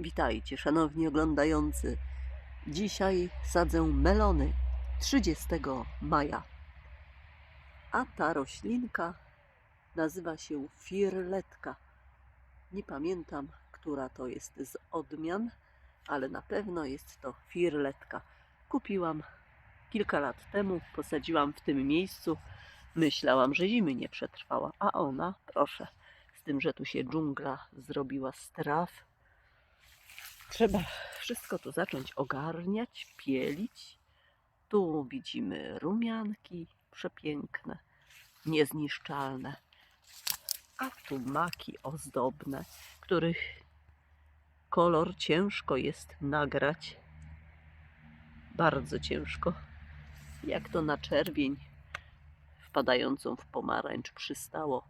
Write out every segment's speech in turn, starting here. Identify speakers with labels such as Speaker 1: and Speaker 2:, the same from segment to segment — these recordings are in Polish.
Speaker 1: Witajcie, szanowni oglądający. Dzisiaj sadzę melony 30 maja. A ta roślinka nazywa się firletka. Nie pamiętam, która to jest z odmian, ale na pewno jest to firletka. Kupiłam kilka lat temu, posadziłam w tym miejscu. Myślałam, że zimy nie przetrwała, a ona, proszę, z tym, że tu się dżungla zrobiła z. Trzeba wszystko to zacząć ogarniać, pielić. Tu widzimy rumianki przepiękne, niezniszczalne. A tu maki ozdobne, których kolor ciężko jest nagrać. Bardzo ciężko. Jak to na czerwień wpadającą w pomarańcz przystało.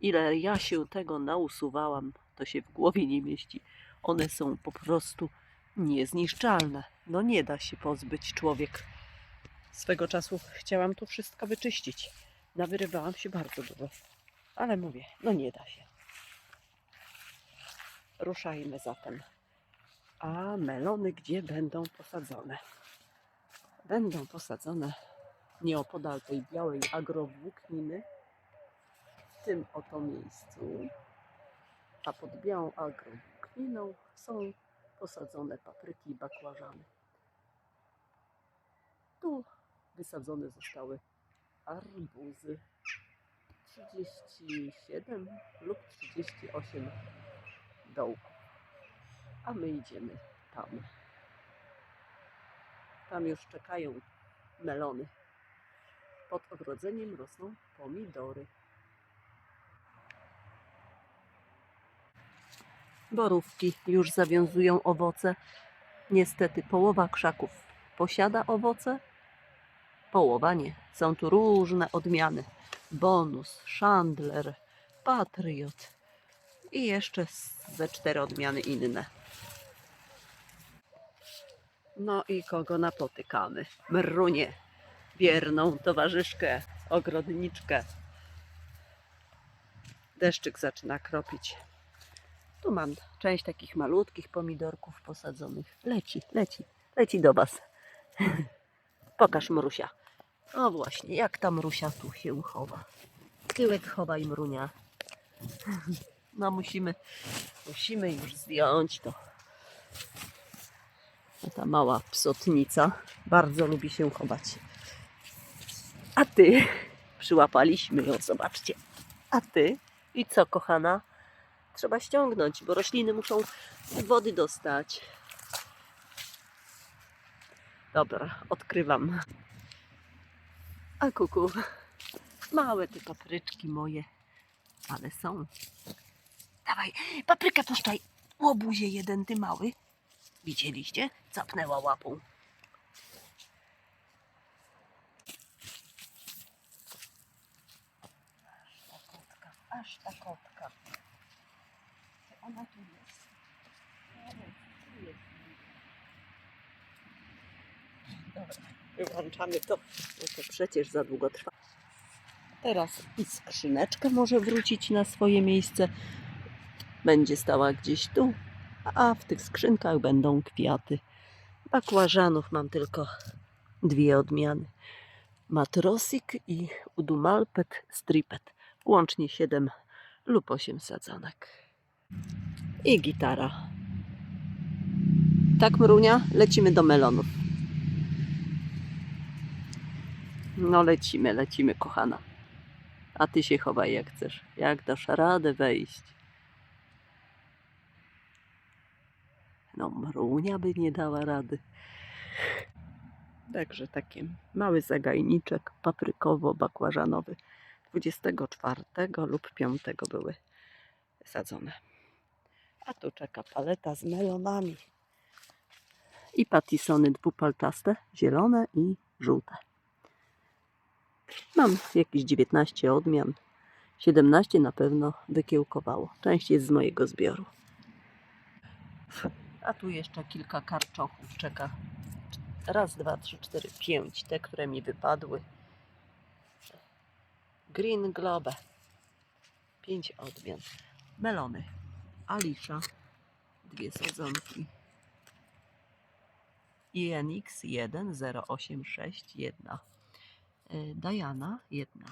Speaker 1: Ile ja się tego nausuwałam, to się w głowie nie mieści. One są po prostu niezniszczalne. No nie da się pozbyć człowiek. Swego czasu chciałam tu wszystko wyczyścić. Nawyrywałam się bardzo dużo. Ale mówię, no nie da się. Ruszajmy zatem. A melony gdzie będą posadzone? Będą posadzone nieopodal tej białej agrowłókniny, w tym oto miejscu. A pod białą agrowłókniną są posadzone papryki i bakłażany. Tu wysadzone zostały arbuzy 37 lub 38 dołków. A my idziemy tam. Tam już czekają melony. Pod ogrodzeniem rosną pomidory. Borówki już zawiązują owoce. Niestety połowa krzaków posiada owoce, połowa nie. Są tu różne odmiany. Bonus, Chandler, Patriot i jeszcze ze cztery odmiany inne. No i kogo napotykamy? Mrunię, wierną towarzyszkę, ogrodniczkę. Deszczyk zaczyna kropić. Tu mam część takich malutkich pomidorków posadzonych. Leci, leci, leci do Was. Pokaż Mrusia. O właśnie, jak ta Mrusia tu się chowa. Tyłek chowaj Mrunia. No musimy, musimy już zdjąć to. A ta mała psotnica bardzo lubi się chować. A ty, przyłapaliśmy ją, zobaczcie. A ty, i co kochana? Trzeba ściągnąć, bo rośliny muszą wody dostać. Dobra, odkrywam. A kuku, małe te papryczki moje, ale są. Dawaj, paprykę puszczaj. Łobuzie jeden, ty mały. Widzieliście? Zapnęła łapą. Aż ta kotka, aż ta kotka. Ona tu jest? Wyłączamy to, bo to przecież za długo trwa. Teraz i skrzyneczka może wrócić na swoje miejsce. Będzie stała gdzieś tu, a w tych skrzynkach będą kwiaty. Bakłażanów mam tylko dwie odmiany. Matrosik i Udumalpet stripet. Łącznie 7 lub 8 sadzonek. I gitara. Tak, Mrunia, lecimy do melonów. No lecimy, lecimy, kochana. A ty się chowaj jak chcesz. Jak dasz radę wejść? No, Mrunia by nie dała rady. Także taki mały zagajniczek paprykowo-bakłażanowy. 24 lub 5 były sadzone. A tu czeka paleta z melonami. I patisony dwupalczaste, zielone i żółte. Mam jakieś 19 odmian. 17 na pewno wykiełkowało. Część jest z mojego zbioru. A tu jeszcze kilka karczochów czeka. Raz, dwa, trzy, cztery, pięć. Te, które mi wypadły. Green Globe. Pięć odmian. Melony. Alisza. dwie sadzonki. INX 1086 jedna. Y, Diana jedna.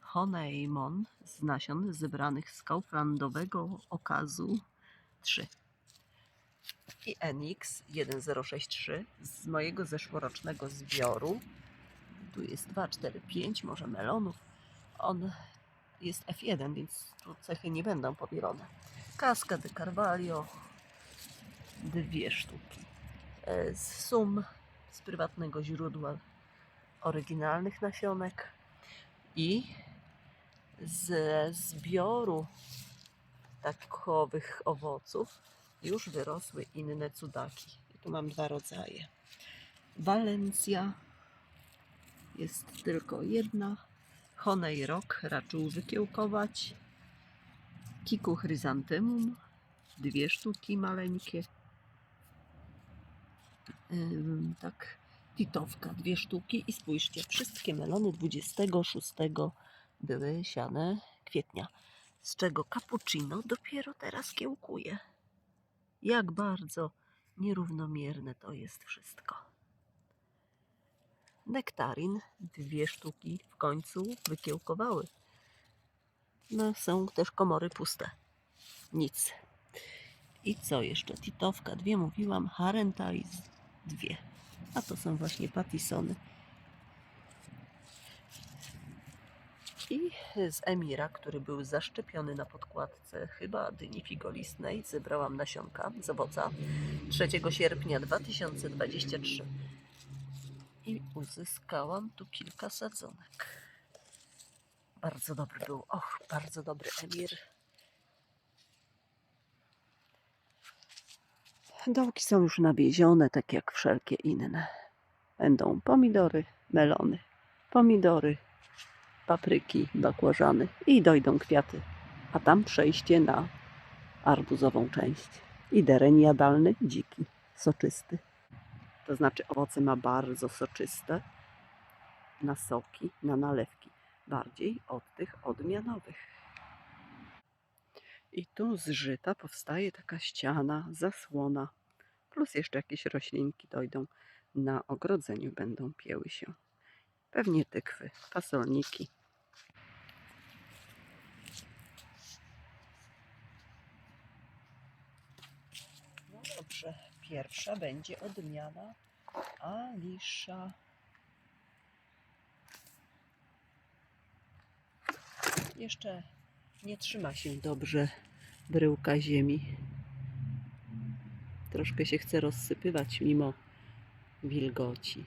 Speaker 1: Honeymon z nasion zebranych z kauflandowego okazu 3. I NX 1063 z mojego zeszłorocznego zbioru. Tu jest 2, 4, 5 może melonów. On jest F1, więc tu cechy nie będą powielone. Casca de Carvalho dwie sztuki. E, Z sum z prywatnego źródła oryginalnych nasionek i ze zbioru takowych owoców już wyrosły inne cudaki. Tu mam dwa rodzaje. Walencja jest tylko jedna. Honej Rock raczył wykiełkować. Kiku chryzantemum, dwie sztuki maleńkie. Tak, titowka, dwie sztuki. I spójrzcie, wszystkie melony 26 były siane kwietnia, z czego cappuccino dopiero teraz kiełkuje. Jak bardzo nierównomierne to jest wszystko. Nektarin, dwie sztuki w końcu wykiełkowały. No, są też komory puste. Nic. I co jeszcze? Titowka, dwie mówiłam, Harentais, dwie. A to są właśnie patisony. I z Emira, który był zaszczepiony na podkładce chyba dyni figolistnej, zebrałam nasionka z owoca 3 sierpnia 2023. I uzyskałam tu kilka sadzonek. Bardzo dobry był. Och, bardzo dobry Emir. Dołki są już nawiezione, tak jak wszelkie inne. Będą pomidory, melony, pomidory, papryki, bakłażany i dojdą kwiaty. A tam przejście na arbuzową część. I dereń jadalny, dziki, soczysty. To znaczy owoce ma bardzo soczyste na soki, na nalewki. Bardziej od tych odmianowych. I tu z żyta powstaje taka ściana, zasłona. Plus jeszcze jakieś roślinki dojdą. Na ogrodzeniu będą pieły się. Pewnie tykwy, fasolniki. No dobrze, pierwsza będzie odmiana Alisza. Jeszcze nie trzyma się dobrze bryłka ziemi. Troszkę się chce rozsypywać mimo wilgoci.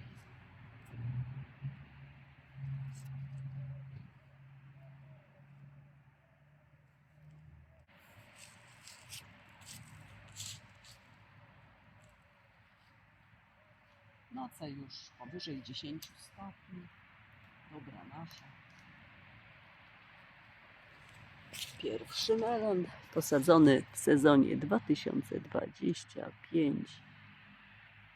Speaker 1: Noce już powyżej 10 stopni. Dobra nasza. Pierwszy melon posadzony w sezonie 2025.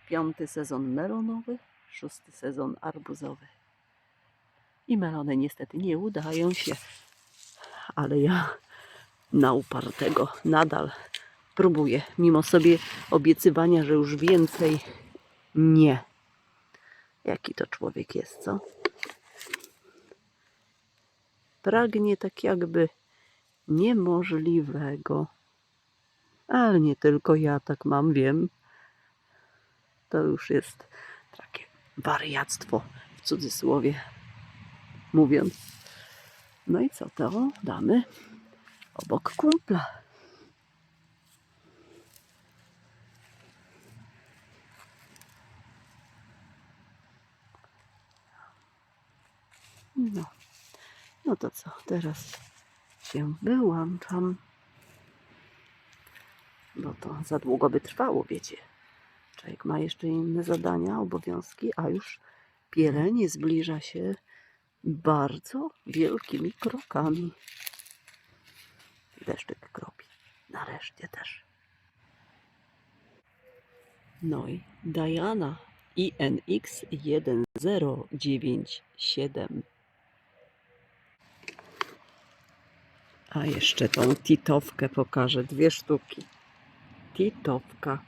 Speaker 1: Piąty sezon melonowy, szósty sezon arbuzowy. I melony niestety nie udają się, ale ja na upartego nadal próbuję, mimo sobie obiecywania, że już więcej nie. Jaki to człowiek jest, co? Pragnie tak jakby niemożliwego. Ale nie tylko ja tak mam, wiem. To już jest takie wariactwo w cudzysłowie mówiąc. No i co to damy obok kumpla. No, no to co, teraz się wyłączam, bo to za długo by trwało, wiecie. Człowiek ma jeszcze inne zadania, obowiązki, a już pielenie zbliża się bardzo wielkimi krokami. Deszczyk kropi. Nareszcie też. No i Diana INX 1097. A jeszcze tą titowkę pokażę. Dwie sztuki. Titowka.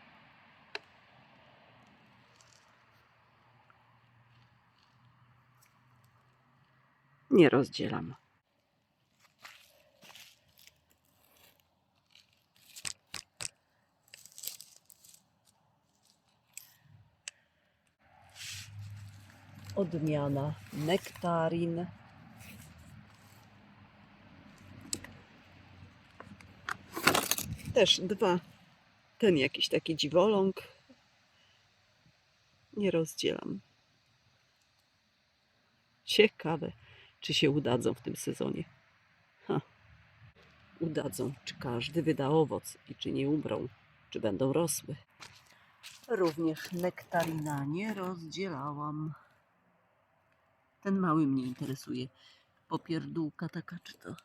Speaker 1: Nie rozdzielam. Odmiana nektarin. Też dwa. Ten jakiś taki dziwoląg. Nie rozdzielam. Ciekawe, czy się udadzą w tym sezonie. Ha. Udadzą, czy każdy wyda owoc i czy nie umrą, czy będą rosły. Również nektarina nie rozdzielałam. Ten mały mnie interesuje. Popierdółka taka, czy to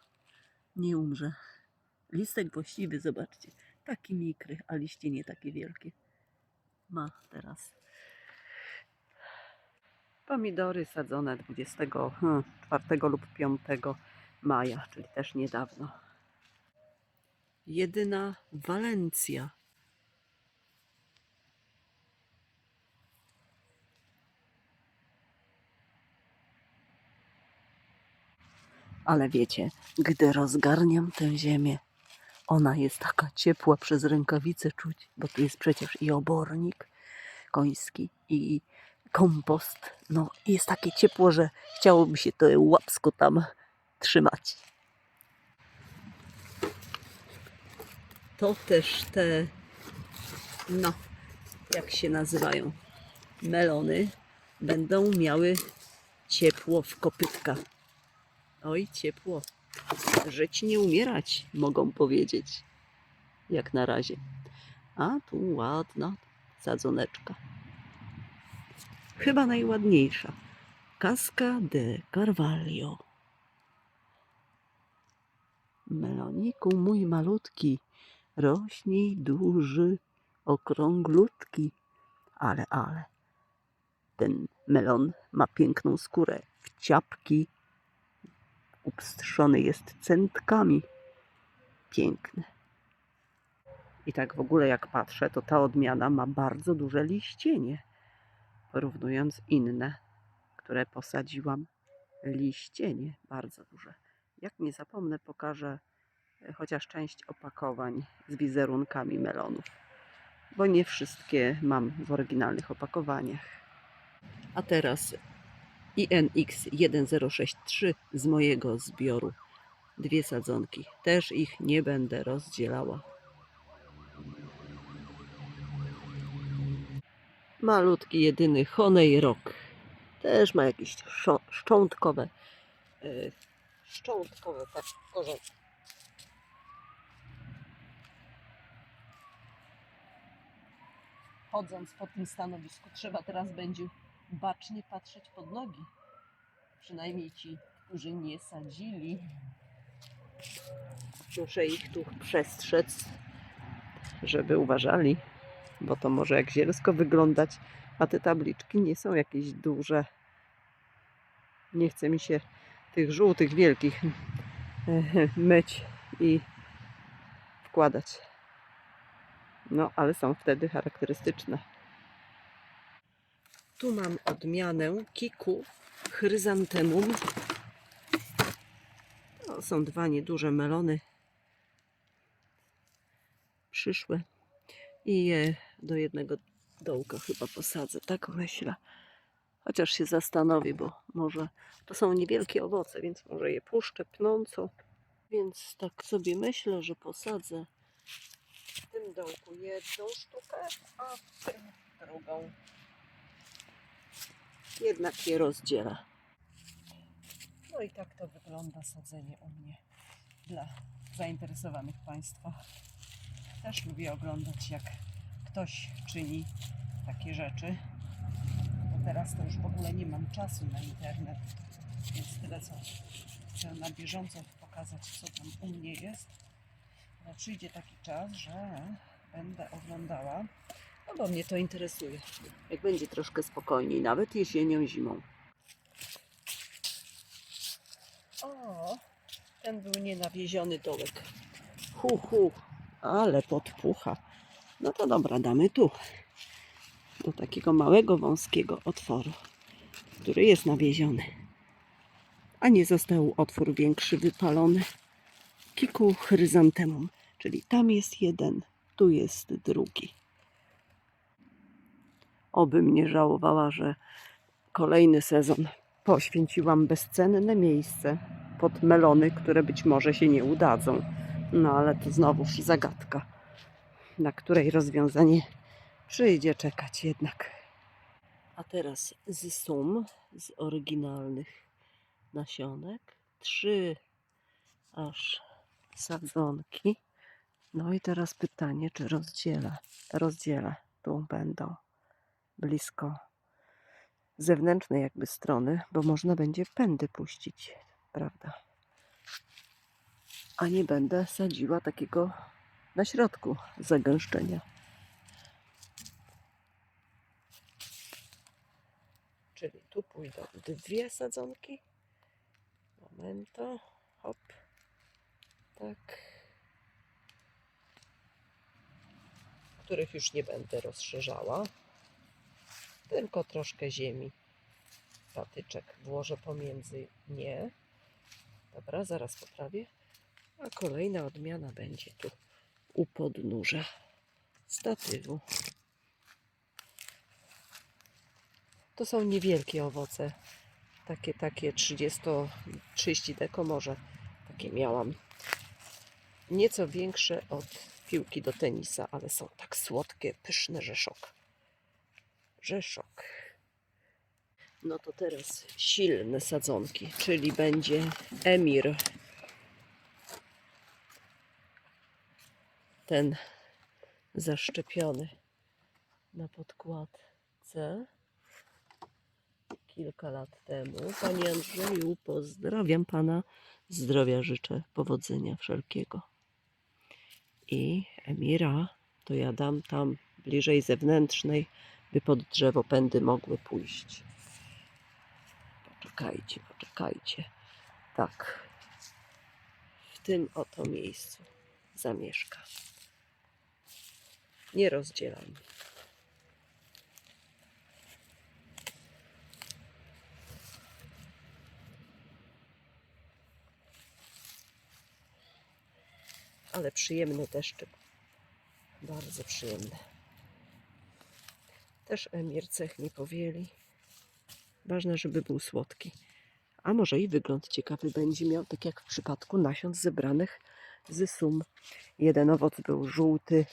Speaker 1: nie umrze. Listek właściwy, zobaczcie. Taki mikry, a liście nie takie wielkie. Ma teraz. Pomidory sadzone 24 lub 5 maja, czyli też niedawno. Jedyna Walencja. Ale wiecie, gdy rozgarniam tę ziemię, ona jest taka ciepła przez rękawice czuć, bo tu jest przecież i obornik koński, i kompost. No, jest takie ciepło, że chciałoby się to łapsko tam trzymać. To też te, no, jak się nazywają, melony, będą miały ciepło w kopytkach. Oj, ciepło. Żyć nie umierać, mogą powiedzieć. Jak na razie. A tu ładna sadzoneczka. Chyba najładniejsza. Casca de Carvalho. Meloniku mój malutki, rośnij duży, okrąglutki. Ale, ale. Ten melon ma piękną skórę. W ciapki upstrzony jest centkami. Piękny. I tak w ogóle jak patrzę, to ta odmiana ma bardzo duże liścienie. Porównując inne, które posadziłam, liścienie bardzo duże. Jak nie zapomnę, pokażę e, chociaż część opakowań z wizerunkami melonów, bo nie wszystkie mam w oryginalnych opakowaniach. A teraz INX 1063 z mojego zbioru. Dwie sadzonki. Też ich nie będę rozdzielała. Malutki, jedyny Honej Rock. Też ma jakieś szczątkowe, yy, szczątkowe korzenie. Chodząc po tym stanowisku, trzeba teraz będzie bacznie patrzeć pod nogi. Przynajmniej ci, którzy nie sadzili. Muszę ich tu przestrzec, żeby uważali, bo to może jak zielsko wyglądać, a te tabliczki nie są jakieś duże. Nie chce mi się tych żółtych, wielkich myć i wkładać. No, ale są wtedy charakterystyczne. Tu mam odmianę kiku chryzantemum. To są dwa nieduże melony. Przyszłe. I je do jednego dołka chyba posadzę. Tak myślę. Chociaż się zastanowię, bo może to są niewielkie owoce, więc może je puszczę pnąco. Więc tak sobie myślę, że posadzę w tym dołku jedną sztukę, a w tym drugą jednak je rozdziela. No i tak to wygląda sadzenie u mnie dla zainteresowanych Państwa. Też lubię oglądać, jak ktoś czyni takie rzeczy. Bo teraz to już w ogóle nie mam czasu na internet, więc tyle co chcę na bieżąco pokazać, co tam u mnie jest. Ale przyjdzie taki czas, że będę oglądała no bo mnie to interesuje. Jak będzie troszkę spokojniej, nawet jesienią, zimą. O, ten był nienawieziony dołek. Hu, hu, ale podpucha. No to dobra, damy tu. Do takiego małego, wąskiego otworu, który jest nawieziony. A nie został otwór większy wypalony. Kiku chryzantemum, czyli tam jest jeden, tu jest drugi. Obym nie żałowała, że kolejny sezon poświęciłam bezcenne miejsce pod melony, które być może się nie udadzą. No ale to znowuż zagadka, na której rozwiązanie przyjdzie czekać jednak. A teraz z sum, z oryginalnych nasionek, trzy aż sadzonki. No i teraz pytanie, czy rozdzielę? Rozdzielę. Tu będą blisko zewnętrznej jakby strony, bo można będzie pędy puścić, prawda? A nie będę sadziła takiego na środku zagęszczenia. Czyli tu pójdą dwie sadzonki. Momento. Hop. Tak. Których już nie będę rozszerzała. Tylko troszkę ziemi. Patyczek włożę pomiędzy nie. Dobra, zaraz poprawię. A kolejna odmiana będzie tu u podnóża statywu. To są niewielkie owoce. Takie, takie 30, 30 deko może. Takie miałam. Nieco większe od piłki do tenisa, ale są tak słodkie, pyszne rzeszok. Rzeszok. No to teraz silne sadzonki, czyli będzie emir. Ten zaszczepiony na podkładce kilka lat temu. Panie Andrzeju, pozdrawiam Pana. Zdrowia życzę, powodzenia wszelkiego. I Emira to ja dam tam bliżej zewnętrznej, by pod drzewo pędy mogły pójść. Poczekajcie, poczekajcie. Tak. W tym oto miejscu zamieszka. Nie rozdzielam. Ale przyjemny deszczyk. Bardzo przyjemny. Też emir cech nie powieli. Ważne, żeby był słodki. A może i wygląd ciekawy będzie miał, tak jak w przypadku nasion zebranych z sum. Jeden owoc był żółty,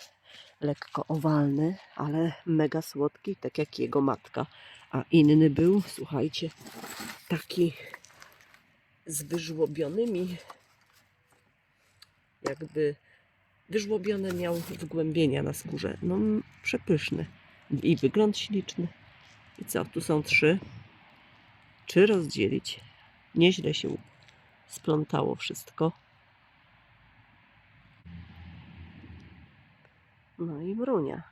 Speaker 1: lekko owalny, ale mega słodki, tak jak jego matka. A inny był, słuchajcie, taki z wyżłobionymi, jakby wyżłobione miał wgłębienia na skórze. No, przepyszny. I wygląd śliczny. I co, tu są trzy. Czy rozdzielić? Nieźle się splątało wszystko. No i Brunia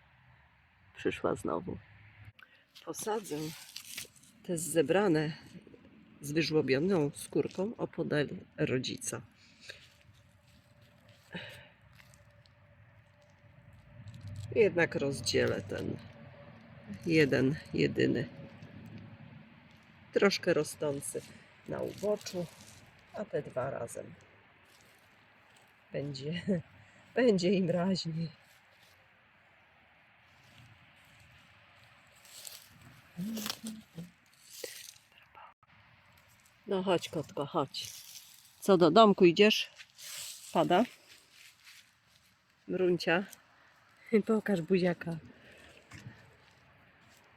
Speaker 1: przyszła znowu. Posadzę te zebrane z wyżłobioną skórką opodal rodzica. Jednak rozdzielę ten jeden, jedyny. Troszkę rosnący na uboczu, a te dwa razem. Będzie, będzie im raźniej. No chodź, kotko, chodź. Co do domku idziesz? Pada? Bruncia. Pokaż buziaka.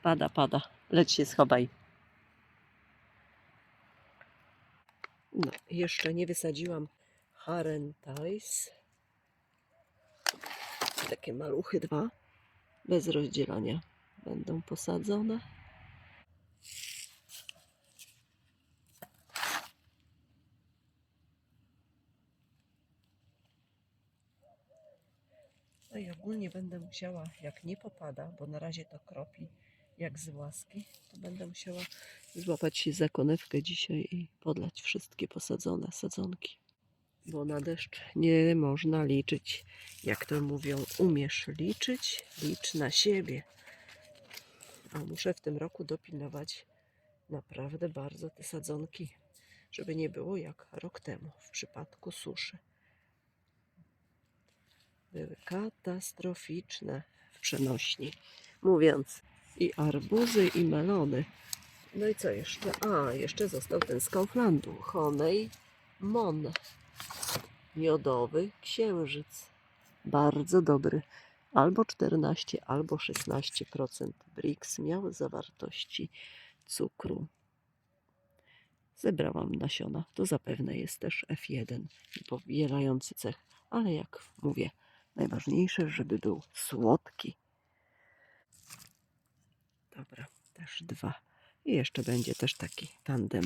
Speaker 1: Pada, pada. Leć się schowaj. No, jeszcze nie wysadziłam Harentais. Takie maluchy dwa. Bez rozdzielania. Będą posadzone. No i ogólnie będę musiała, jak nie popada, bo na razie to kropi jak z łaski, to będę musiała złapać się za konewkę dzisiaj i podlać wszystkie posadzone sadzonki. bo na deszcz nie można liczyć. Jak to mówią, umiesz liczyć, licz na siebie. A muszę w tym roku dopilnować naprawdę bardzo te sadzonki, żeby nie było jak rok temu w przypadku suszy. Były katastroficzne w przenośni. Mówiąc, i arbuzy, i melony. No i co jeszcze? A, jeszcze został ten z Kauflandu. Honej Mon. Miodowy księżyc. Bardzo dobry. Albo 14, albo 16% Brix miał zawartości cukru. Zebrałam nasiona. To zapewne jest też F1, powielający cech. Ale jak mówię, najważniejsze, żeby był słodki. Dobra, też dwa. I jeszcze będzie też taki tandem.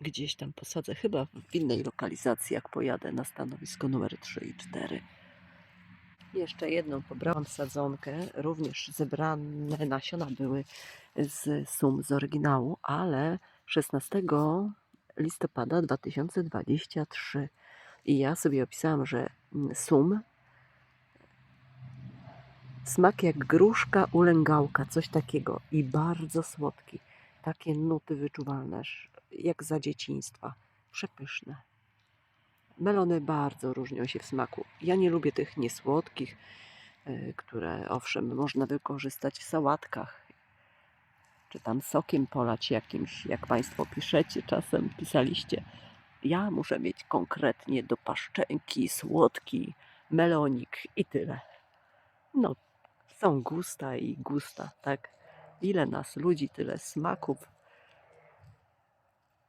Speaker 1: Gdzieś tam posadzę, chyba w innej lokalizacji, jak pojadę na stanowisko numer 3 i 4. Jeszcze jedną pobrałam sadzonkę. Również zebrane nasiona były z sum z oryginału, ale 16 listopada 2023. I ja sobie opisałam, że sum smak jak gruszka ulęgałka, coś takiego i bardzo słodki. Takie nuty wyczuwalne, jak za dzieciństwa. Przepyszne. Melony bardzo różnią się w smaku. Ja nie lubię tych niesłodkich, y, które owszem można wykorzystać w sałatkach, czy tam sokiem polać jakimś, jak Państwo piszecie, czasem pisaliście. Ja muszę mieć konkretnie do paszczenki, słodki, melonik i tyle. No, są gusta i gusta, tak? Ile nas ludzi, tyle smaków,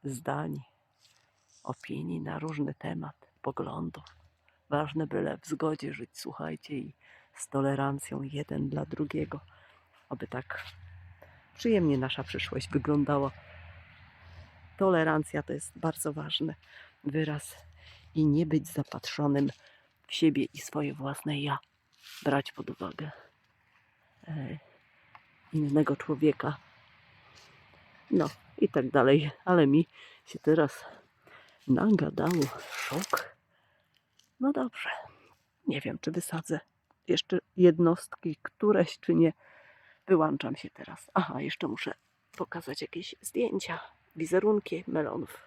Speaker 1: zdań, opinii na różny temat, poglądów. Ważne byle w zgodzie żyć, słuchajcie, i z tolerancją jeden dla drugiego, aby tak przyjemnie nasza przyszłość wyglądała. Tolerancja to jest bardzo ważny wyraz i nie być zapatrzonym w siebie i swoje własne ja. Brać pod uwagę innego człowieka. No i tak dalej, ale mi się teraz nagadało szok. No dobrze, nie wiem czy wysadzę jeszcze jednostki, któreś czy nie. Wyłączam się teraz. Aha, jeszcze muszę pokazać jakieś zdjęcia, wizerunki melonów.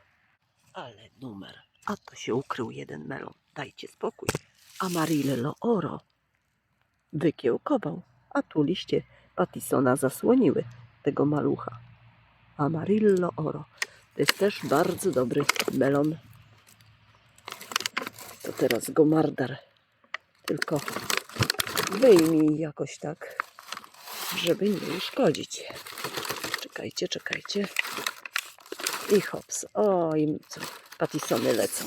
Speaker 1: Ale numer. A to się ukrył jeden melon. Dajcie spokój. Amarillo oro wykiełkował, a tu liście Pattisona zasłoniły tego malucha. Amarillo oro. To jest też bardzo dobry melon. To teraz go mardar. Tylko wyjmij jakoś tak, żeby nie uszkodzić. Czekajcie, czekajcie. I hops. O, i co? Pattisony lecą.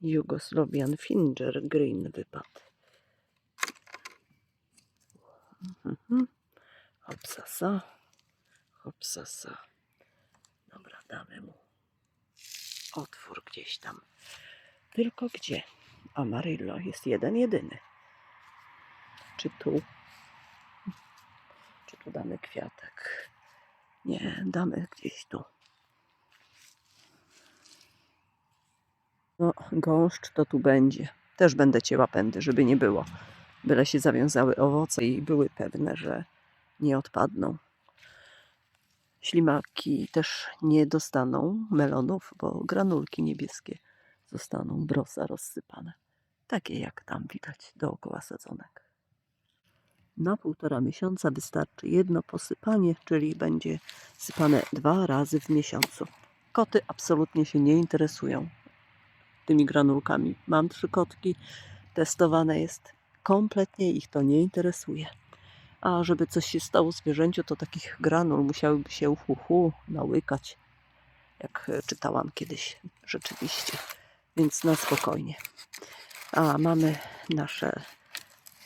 Speaker 1: Jugosłowian Finger Green wypadł. Mhm. Hopsasa. Hopsasa. Dobra, damy mu otwór gdzieś tam. Tylko gdzie? Amarillo jest jeden, jedyny. Czy tu? Czy tu damy kwiatek? Nie, damy gdzieś tu. No, gąszcz to tu będzie. Też będę cięła pędy, żeby nie było. Byle się zawiązały owoce i były pewne, że nie odpadną. Ślimaki też nie dostaną melonów, bo granulki niebieskie zostaną brosa rozsypane. Takie jak tam widać dookoła sadzonek. Na półtora miesiąca wystarczy jedno posypanie, czyli będzie sypane dwa razy w miesiącu. Koty absolutnie się nie interesują tymi granulkami. Mam trzy kotki, testowane jest, kompletnie ich to nie interesuje. A żeby coś się stało zwierzęciu, to takich granul musiałyby się uhuhu nałykać, jak e, czytałam kiedyś rzeczywiście. Więc na spokojnie. A mamy nasze,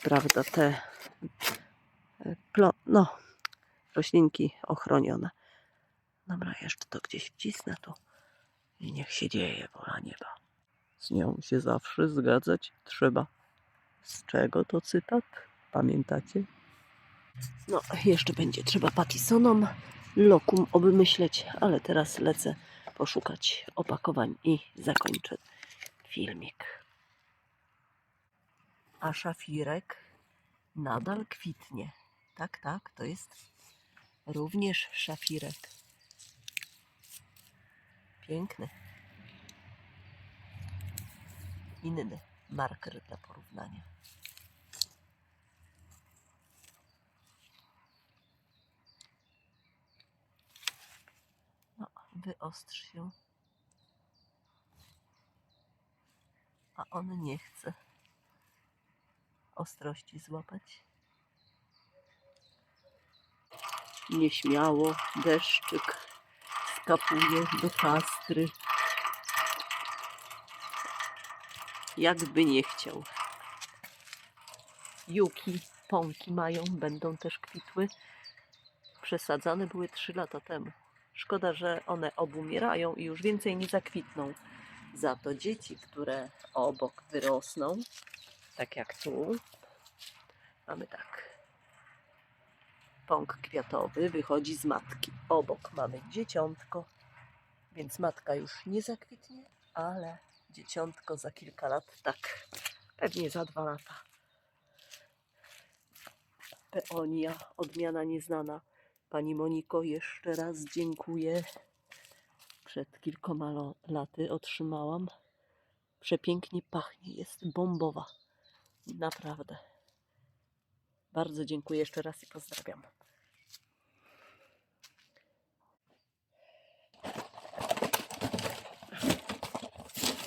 Speaker 1: prawda, te e, no, roślinki ochronione. Dobra, jeszcze to gdzieś wcisnę tu i niech się dzieje wola nieba. Z nią się zawsze zgadzać trzeba. Z czego to cytat? Pamiętacie? No, jeszcze będzie trzeba Pattisonom lokum obmyśleć, ale teraz lecę poszukać opakowań i zakończę filmik. A szafirek nadal kwitnie. Tak, tak, to jest również szafirek. Piękny. Inny marker dla porównania. No, wyostrz się. A on nie chce ostrości złapać. Nieśmiało deszczyk skapuje do kastry. Jakby nie chciał. Juki, pąki mają, będą też kwitły. Przesadzane były 3 lata temu. Szkoda, że one obumierają i już więcej nie zakwitną. Za to dzieci, które obok wyrosną, tak jak tu, mamy tak. Pąk kwiatowy wychodzi z matki. Obok mamy dzieciątko, więc matka już nie zakwitnie, ale dzieciątko za kilka lat tak, pewnie za dwa lata. Peonia, odmiana nieznana. Pani Moniko, jeszcze raz dziękuję. Przed kilkoma laty otrzymałam. Przepięknie pachnie, jest bombowa. Naprawdę. Bardzo dziękuję jeszcze raz i pozdrawiam.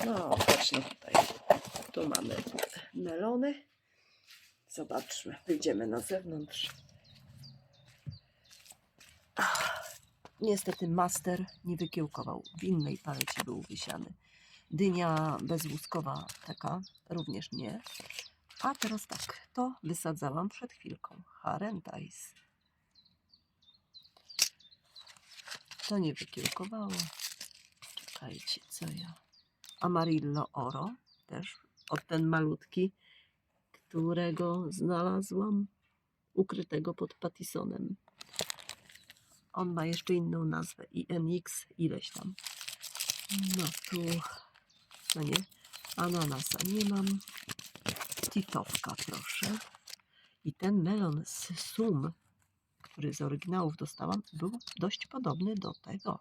Speaker 1: No, zacznę tutaj. Tu mamy melony. Zobaczmy, wyjdziemy na zewnątrz. Niestety master nie wykiełkował. W innej palecie był wysiany. Dynia bezłuskowa taka również nie. A teraz tak, to wysadzałam przed chwilką. Harentais. To nie wykiełkowało. Czekajcie, co ja. Amarillo Oro też. Od ten malutki, którego znalazłam ukrytego pod Patisonem. On ma jeszcze inną nazwę. INX ileś tam. No tu, no nie, ananasa nie mam. Titowka, proszę. I ten melon z Sum, który z oryginałów dostałam, był dość podobny do tego.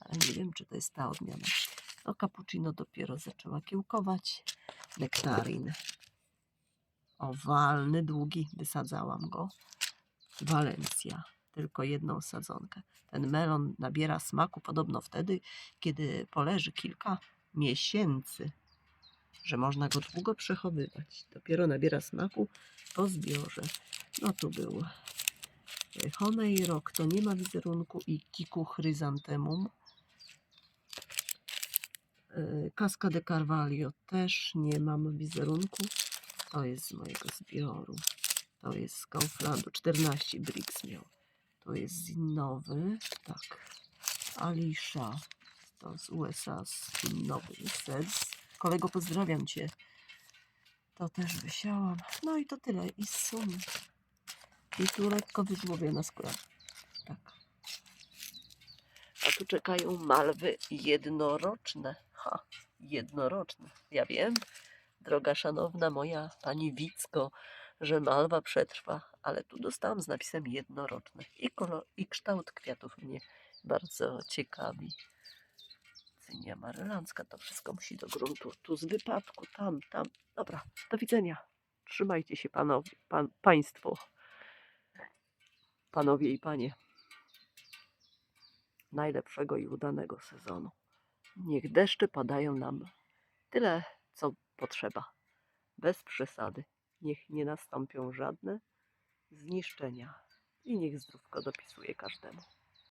Speaker 1: Ale nie wiem, czy to jest ta odmiana. No, cappuccino dopiero zaczęła kiełkować. Nektarin. Owalny, długi, wysadzałam go. Walencja, tylko jedną sadzonkę. Ten melon nabiera smaku podobno wtedy, kiedy poleży kilka miesięcy, że można go długo przechowywać. Dopiero nabiera smaku po zbiorze. No tu był y, Honej Rok, to nie ma wizerunku i Kiku Chryzantemum. Y, Casca de Carvalho też nie mam wizerunku. To jest z mojego zbioru. To jest z Kauflandu. 14 bricks miał. To jest nowy. Tak. Alisha. To z USA. Z nowy set. Kolego, pozdrawiam Cię. To też wysiałam. No i to tyle. I z sumy. I tu lekko wyżłobiona skóra. Tak. A tu czekają malwy jednoroczne. Ha, jednoroczne. Ja wiem, droga szanowna moja pani Wicko, że malwa przetrwa, ale tu dostałam z napisem jednoroczne. I, kolor, i kształt kwiatów mnie bardzo ciekawi. Cynia marylandzka, to wszystko musi do gruntu. Tu z wypadku, tam, tam. Dobra, do widzenia. Trzymajcie się panowie, pan, państwo, panowie i panie. Najlepszego i udanego sezonu. Niech deszcze padają nam tyle, co potrzeba. Bez przesady. Niech nie nastąpią żadne zniszczenia. I niech zdrówko dopisuje każdemu.